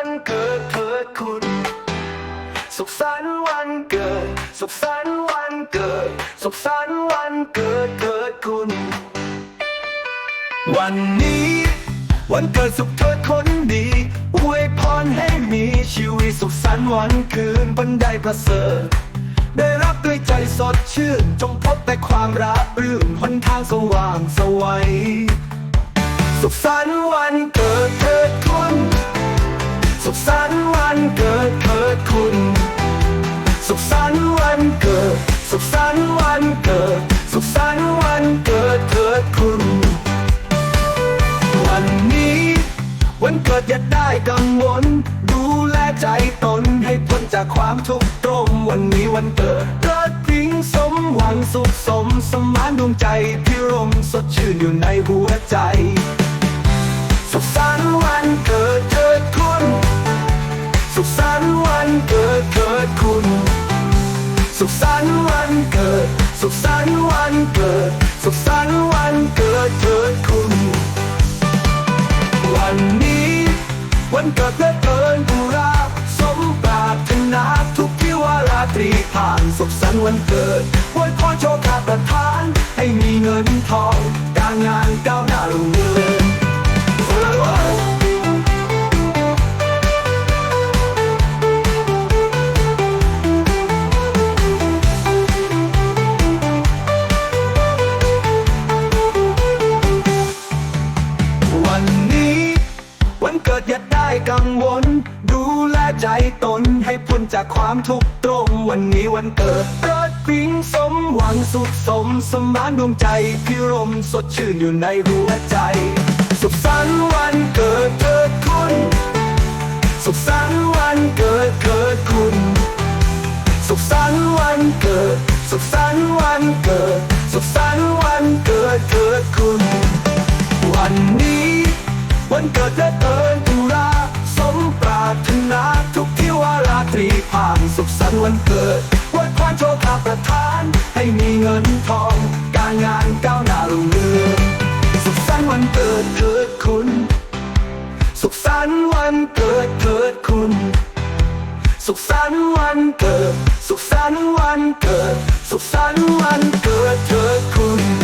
สุขสันต์วันเกิดเถิดคุณ สุขสันต์วันเกิด สุขสันต์วันเกิด สุขสันต์วันเกิดเถิดคุณ วันนี้ วันเกิดสุขเถิดคนดีอวยพรให้มีชีวิตสุขสันต์วันคืนบันไดประเสริฐได้รับด้วยใจสดชื่น จงพบแต่ความราบรื่นหนทางสว่างสวัย สุขสันต์วันเกิดเถิด สุขสันต์วันเกิดเถิดคุณ สุขสันต์วันเกิด สุขสันต์วันเกิด สุขสันต์วันเกิดเถิดคุณ วันนี้ วันเกิดอย่าได้กังวล ดูแลใจตนให้พ้นจากความทุกข์ตรมวันนี้วันเกิดเกิดทิ้งสมหวังสุขสมสมานดวงใจพิรมสดชื่นอยู่ในหัวใจ สุขสันต์วันเกิดเถิดคุณ สุขสันต์วันเกิดเถิดคุณ สุขสันต์วันเกิด สุขสันต์วันเกิด สุขสันต์วันเกิดเถิดคุณ วันนี้ วันเกิดและเกินบุราสมปรารถนาทุกที่วาราตรีผ่านสุขสันต์วันเกิดอวยพรโชคาประทาน ให้มีเงินทอง การงานก้าวหน้า กังวล ดูแลใจตนให้พ้นจากความทุกข์ตรงวันนี้วันเกิดเกิดปิ้งสมหวังสุขสมสมานดวงใจพิรมสดชื่นอยู่ในหัวใจ สุขสันต์วันเกิดเกิดคุณ สุขสันต์วันเกิดเกิดคุณ สุขสันต์วันเกิด สุขสันต์วันเกิด สุขสันต์วันเกิดเกิดคุณ วันนี้วันเกิดและเอิญ เงินทอง การงานก้าวหน้ารุ่งเรืองสุขสันต์วันเกิดเกิดคุณ สุขสันต์วันเกิดเกิดคุณ สุขสันต์วันเกิด สุขสันต์วันเกิด สุขสันต์วันเกิดเถิดคุณ